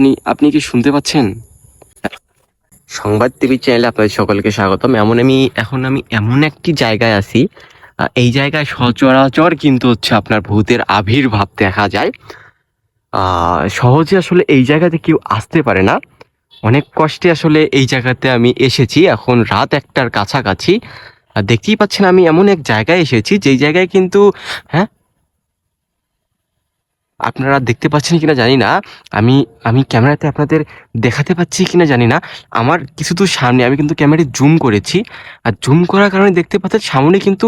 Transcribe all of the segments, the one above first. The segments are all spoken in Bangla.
আপনি আপনি কি শুনতে পাচ্ছেন? সংবাদ টিভি চ্যানেলে আপনাদের সকলকে স্বাগতম। এমন আমি, এখন আমি এমন একটি জায়গায় আছি এই জায়গায় সচরাচর কিন্তু হচ্ছে আপনার ভূতের আবির্ভাব দেখা যায়। সহজে আসলে এই জায়গাতে কেউ আসতে পারে না। অনেক কষ্টে আসলে এই জায়গাতে আমি এসেছি। এখন রাত একটার কাছাকাছি। দেখতেই পাচ্ছেন আমি এমন এক জায়গায় এসেছি, যেই জায়গায় কিন্তু হ্যাঁ আপনারা দেখতে পাচ্ছেন কিনা জানি না। আমি আমি ক্যামেরাতে আপনাদের দেখাতে পাচ্ছি কিনা জানি না। আমার কিছু দূর সামনে আমি কিন্তু ক্যামেরায় জুম করেছি। আর জুম করার কারণে দেখতে পাচ্ছেন সামনে কিন্তু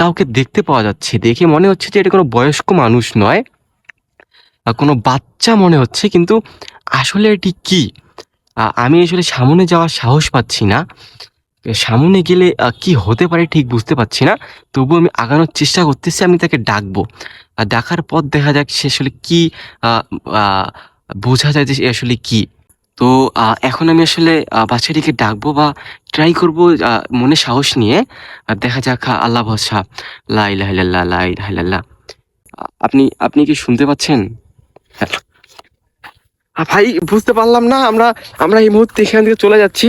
কাউকে দেখতে পাওয়া যাচ্ছে। দেখে মনে হচ্ছে যে এটা কোনো বয়স্ক মানুষ নয়। কোনো বাচ্চা মনে হচ্ছে, কিন্তু আসলে এটি কি? আমি আসলে সামনে যাওয়ার সাহস পাচ্ছি না। সামনে গেলে কি হতে পারে ঠিক বুঝতে পারছি না। তবু আমি আগানোর চেষ্টা করতেছি, আমি তাকে ডাকবো। আর ডাকার পর দেখা যাক সে আসলে কি বোঝা যায় যে আসলে কি। তো এখন আমি আসলে বাচ্চাটিকে ডাকবো বা ট্রাই করব মনে সাহস নিয়ে। দেখা যাক আল্লাহ ভরসা। লাই ইলাহা ইল্লাল্লাহ, লা ইলাহা ইল্লাল্লাহ। আপনি আপনি কি শুনতে পাচ্ছেন? হ্যাঁ। ভাই, বুঝতে পারলাম না, আমরা আমরা এই মুহূর্তে এখান থেকে চলে যাচ্ছি।